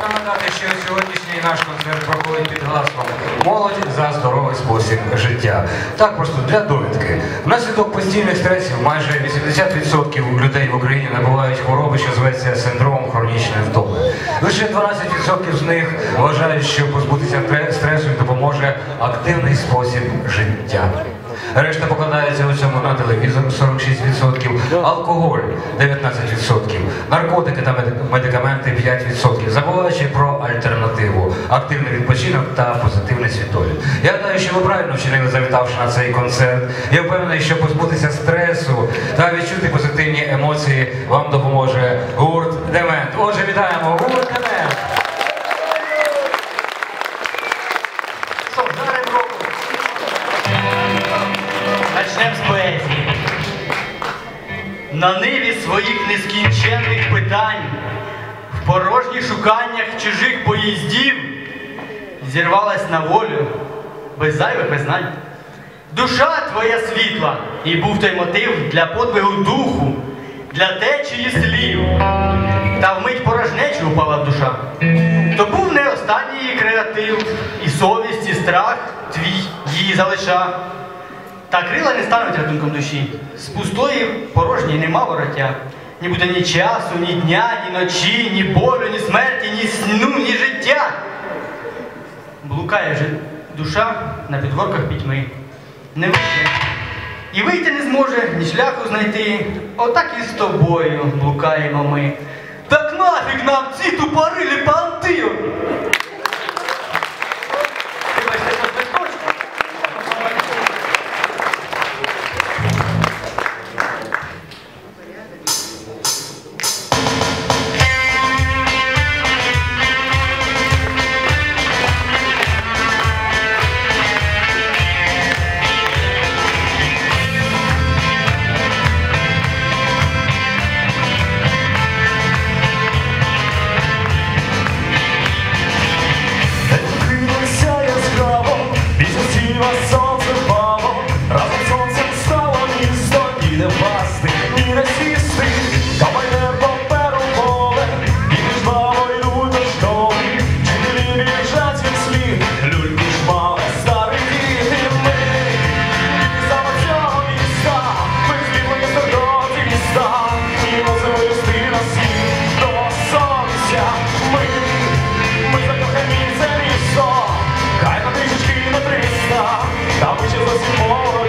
нагадати, що сьогоднішній наш концерт проходить під гаслом Молодь за здоровий спосіб життя. Так просто для довідки. Внаслідок постійних стресів майже 80% людей в Україні набувають хвороби, що зветься синдромом хронічної втоми. Лише 12% з них вважають, що позбутися стресу допоможе активний спосіб життя. Решта покладається у цьому на телевізор 46%, алкоголь 19%, наркотики та меди- медикаменти 5%, забуваючи про альтернативу, активний відпочинок та позитивний світогляд. Я гадаю, що ви правильно вчинили, завітавши на цей концерт. Я впевнений, що позбутися стресу та відчути позитивні емоції вам допоможе гурт Демент. Отже, вітаємо гурт Демент. Начнемо з поезії. На ниві своїх нескінченних питань, в порожніх шуканнях чужих поїздів, зірвалась на волю без зайвих визнань. Душа твоя світла, і був той мотив для подвигу духу, для течії слів. Та вмить порожнечу упала душа. То був не останній її креатив, і совість, і страх твій її залиша. Та крила не стануть рятунком душі. З пустої порожньої нема вороття. Ні буде ні часу, ні дня, ні ночі, ні болю, ні смерті, ні сну, ні життя. Блукає же душа на підгорках пітьми. Не вийде. І вийти не зможе, ні шляху знайти. Отак і з тобою блукаємо ми. Так нафіг нам ці тупорилі панти! que Jesus se move.